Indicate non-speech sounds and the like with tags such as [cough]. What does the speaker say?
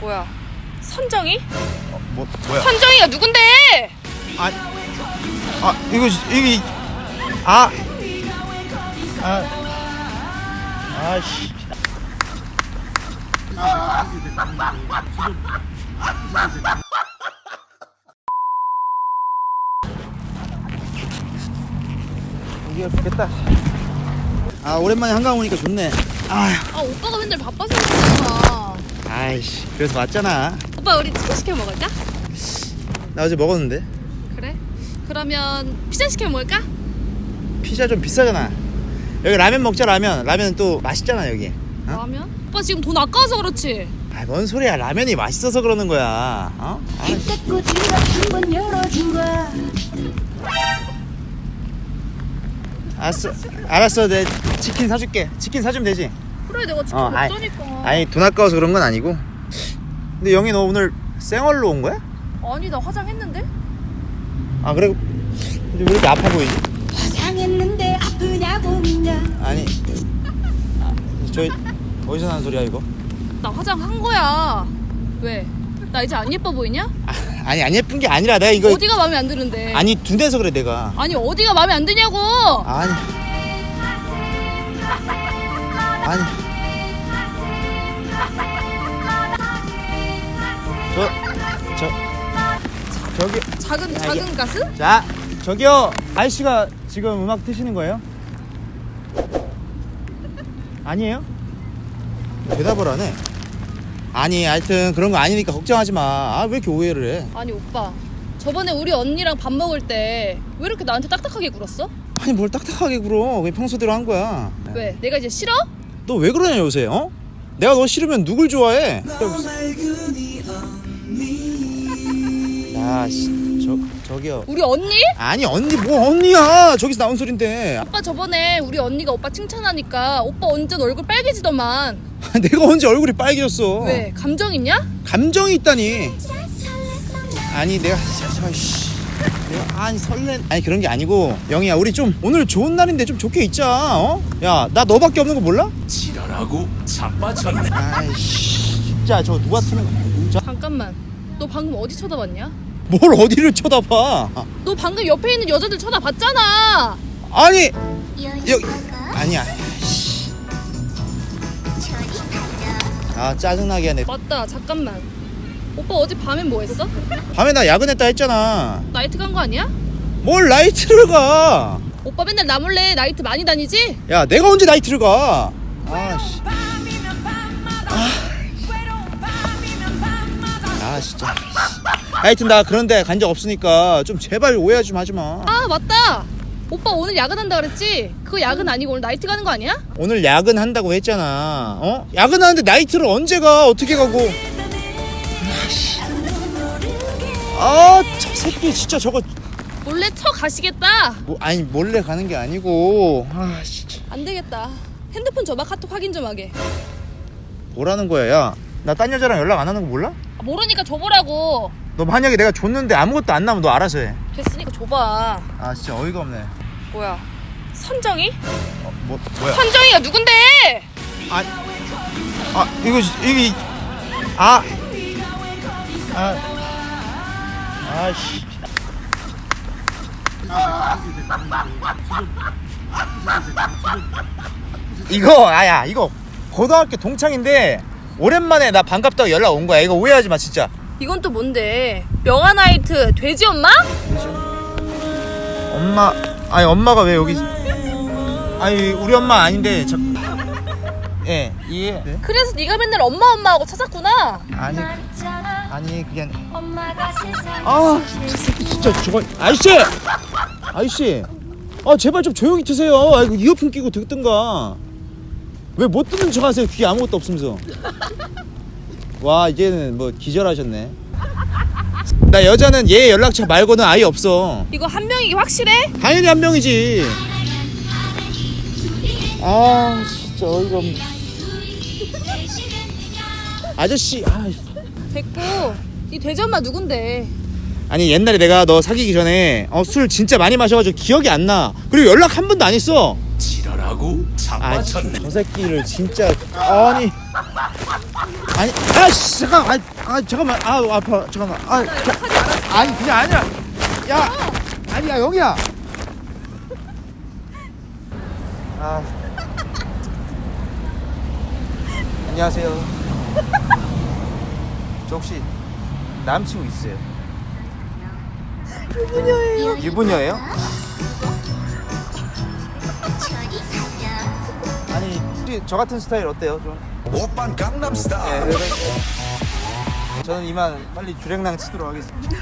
뭐야? 선정이? 뭐 뭐야? 선정이가 누군데? 아, 아 이거 이게 아, 아, 아씨. 여기가 좋겠다. 아 오랜만에 한강 오니까 좋네. 아, 아 오빠가 맨날 바빠서 그렇잖아. 아이씨. 그래서 왔잖아. 오빠 우리 치킨 시켜 먹을까? 나 어제 먹었는데 그래? 그러면 피자 시켜 먹을까? 피자 좀 비싸잖아. 여기 라면 먹자 라면. 라면 또 맛있잖아 여기. 어? 라면? 오빠 지금 돈 아까워서 그렇지. 아, 뭔 소리야. 라면이 맛있어서 그러는 거야. 어? 아이씨. 한번 열어주라 알았어. 알았어. 내 치킨 사줄게. 치킨 사주면 되지. 그래 내가 치킨 어, 아이, 먹자니까. 아니 돈 아까워서 그런 건 아니고. 근데 영희 너 오늘 쌩얼로 온 거야? 아니 나 화장했는데? 아 그래. 근데 왜 이렇게 아파 보이지? 화장했는데 아프냐고 묻냐 아니. 아, 저희 어디서 나는 소리야 이거? 나 화장한 거야. 왜? 나 이제 안 예뻐 보이냐? 아, 아니 안 예쁜 게 아니라 내가 이거 어디가 마음에 안 드는데? 아니 둔해서 그래 내가. 아니 어디가 마음에 안 드냐고? 아니. 아니. 저, 저, 저기, 작은 야, 작은 가스? 자, 저기요. 아저씨가 지금 음악 트시는 거예요? 아니에요? 대답을 안 해. 아니, 하여튼 그런 거 아니니까 걱정하지 마. 아, 왜 이렇게 오해를 해? 아니 오빠 저번에 우리 언니랑 밥 먹을 때 왜 이렇게 나한테 딱딱하게 굴었어? 아니, 뭘 딱딱하게 굴어. 그냥 평소대로 한 거야. 왜? 내가 이제 싫어? 너 왜 그러냐 요새 어? 내가 너 싫으면 누굴 좋아해? 야, 씨, 저 저기요. 우리 언니? 아니 언니 뭐 언니야? 저기서 나온 소린데. 오빠 저번에 우리 언니가 오빠 칭찬하니까 오빠 완전 얼굴 빨개지더만 [laughs] 내가 언제 얼굴이 빨개졌어? 왜? 감정 있냐? 감정이 있다니. 아니 내가 저, 저, 씨. 아니 설레 아니 그런 게 아니고 영희야 우리 좀 오늘 좋은 날인데 좀 좋게 있자 어? 야 나 너밖에 없는 거 몰라? 지랄하고 자빠졌네. 아이씨 진짜 저 누가 트는 거 자, 잠깐만. 너 방금 어디 쳐다봤냐? 뭘 어디를 쳐다봐? 너 방금 옆에 있는 여자들 쳐다봤잖아. 아니 여기 아니야. 아 짜증나게 하네. 맞다 잠깐만 오빠 어제 밤엔 뭐 했어? 밤에 나 야근했다 했잖아 나이트 간 거 아니야? 뭘 나이트를 가 오빠 맨날 나 몰래 나이트 많이 다니지? 야, 내가 언제 나이트를 가? 아, 씨. 아, 아 진짜. 하여튼 나 그런데 간 적 없으니까 좀 제발 오해 좀 하지 마. 아 맞다 오빠 오늘 야근한다 그랬지? 그거 야근 아니고 오늘 나이트 가는 거 아니야? 오늘 야근 한다고 했잖아. 어? 야근 하는데 나이트를 언제 가? 어떻게 가고? 아, 저 새끼 진짜 저거 몰래 쳐 가시겠다 뭐, 아니 몰래 가는 게 아니고. 아, 진짜. 안 되겠다 핸드폰 줘봐 카톡 확인 좀 하게 뭐라는 거야, 야? 나 딴 여자랑 연락 안 하는 거 몰라? 아, 모르니까 줘보라고 너 만약에 내가 줬는데 아무것도 안 나면 너 알아서 해. 됐으니까 줘봐 아, 진짜 어이가 없네. 뭐야 선정이? 어, 뭐 뭐야? 선정이가 누군데? 아, 아 이거 이게 아, 아, 아씨. 이거 아야 이거 고등학교 동창인데 오랜만에 나 반갑다고 연락 온 거야. 이거 오해하지 마 진짜. 이건 또 뭔데? 명화 나이트 돼지 엄마? 엄마 아니 엄마가 왜 여기? 아니 우리 엄마 아닌데 저. 예 이해. 네? 그래서 네가 맨날 엄마 엄마 하고 찾았구나 아니 아니 세상 아, 저 새끼 진짜 저거 아저씨, 아저씨, 아 제발 좀 조용히 드세요. 아이고 이어폰 끼고 듣든가. 왜 못 듣는 척 하세요? 귀에 아무것도 없으면서. 와 이제는 뭐 기절하셨네. 나 여자는 얘 연락처 말고는 아예 없어. 이거 한 명이기 확실해? 당연히 한 명이지. 아 진짜 어이가 없네. 아저씨, 아, 됐고 이 돼지 엄마 누군데? 아니 옛날에 내가 너 사귀기 전에 어, 술 진짜 많이 마셔가지고 기억이 안 나. 그리고 연락 한 번도 안 했어. 지랄하고 아, 자빠졌네. 저 새끼를 진짜 아니. 아니 아씨 잠깐 아, 아 잠깐만. 아 아파. 잠깐만. 아 자, 아니 그냥 아니야. 야 아니야 여기야. 아. 안녕하세요 [laughs] 저 혹시 남친구 있어요? 유부녀예요 유부녀예요? 아니 혹시 저 같은 스타일 어때요 좀? 오빤 네, 강남스타일. 네, 네. 저는 이만 빨리 주랭랑 치도록 하겠습니다.